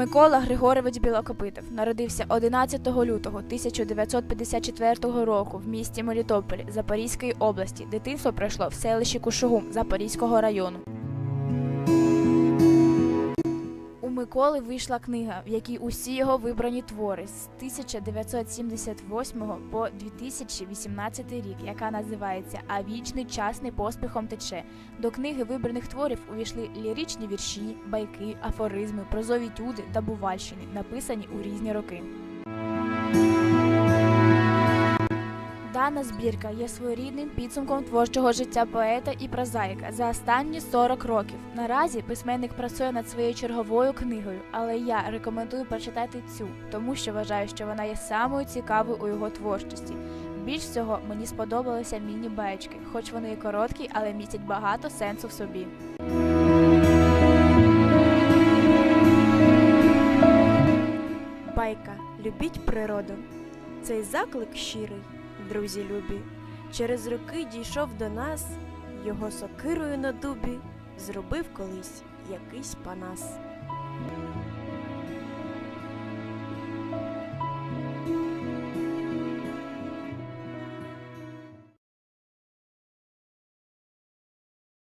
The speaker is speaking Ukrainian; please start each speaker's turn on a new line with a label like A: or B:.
A: Микола Григорович Білокопитов народився 11 лютого 1954 року в місті Мелітополі Запорізької області. Дитинство пройшло в селищі Кушугум Запорізького району. Миколи вийшла книга, в якій усі його вибрані твори з 1978 по 2018 рік, яка називається А вічний час не поспіхом тече. До книги вибраних творів увійшли ліричні вірші, байки, афоризми, прозові тюди та бувальщини, написані у різні роки. Дана збірка є своєрідним підсумком творчого життя поета і прозаїка за останні 40 років. Наразі письменник працює над своєю черговою книгою, але я рекомендую прочитати цю, тому що вважаю, що вона є самою цікавою у його творчості. Більш всього мені сподобалися міні-баєчки, хоч вони і короткі, але містять багато сенсу в собі.
B: Байка Любіть природу. Цей заклик щирий, друзі любі, через роки дійшов до нас, його сокирою на дубі зробив колись якийсь панас.